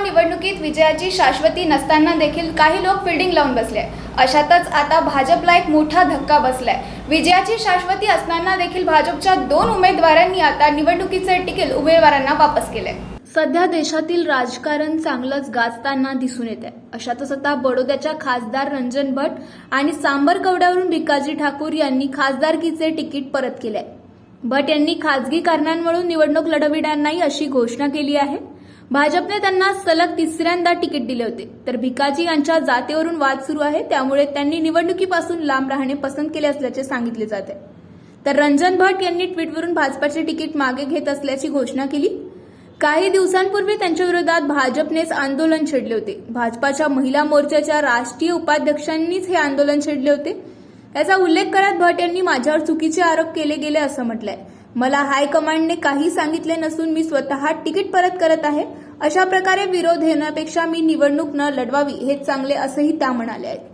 निवडणुकीत विजयाची शाश्वती नसताना देखील काही लोक फिल्डिंग लावून बसले. अशातच आता भाजपला एक मोठा धक्का बसलाय. विजयाची शाश्वती असताना देखील भाजपच्या दोन उमेदवारांनी आता निवडणुकीचे तिकीट उमेदवारांना वापस केले. सध्या देशातील राजकारण चांगलंच गाजताना दिसून येत आहे अशातच आता बडोद्याच्या खासदार रंजन भट आणि सांबर कवड्यावरून भिकाजी ठाकूर यांनी खासदारकीचे तिकीट परत केले भट यांनी खासगी कारणांवरून निवडणूक लढविणार नाही अशी घोषणा केली आहे. भाजपने त्यांना सलग तिसऱ्यांदा तिकीट दिले होते. तर भिकाजी यांच्या जातीवरून वाद सुरू आहे त्यामुळे त्यांनी निवडणुकीपासून लांब राहणे पसंत केले असल्याचे सांगितले जाते तर रंजन भट यांनी ट्विटवरून भाजपाचे तिकीट मागे घेत असल्याची घोषणा केली. काही दिवसांपूर्वी त्यांच्या विरोधात भाजपनेच आंदोलन छेडले होते. भाजपाच्या महिला मोर्चाच्या राष्ट्रीय उपाध्यक्षांनीच हे आंदोलन छेडले होते. याचा उल्लेख करत भट यांनी माझ्यावर चुकीचे आरोप केले गेले असं म्हटलंय. मला हायकमांडने काही सांगितले नसून मी स्वतः तिकीट परत करत आहे. अशा प्रकारे विरोध येण्यापेक्षा मी निवडणूक न लढवावी हेच चांगले असंही त्या म्हणाले आहेत.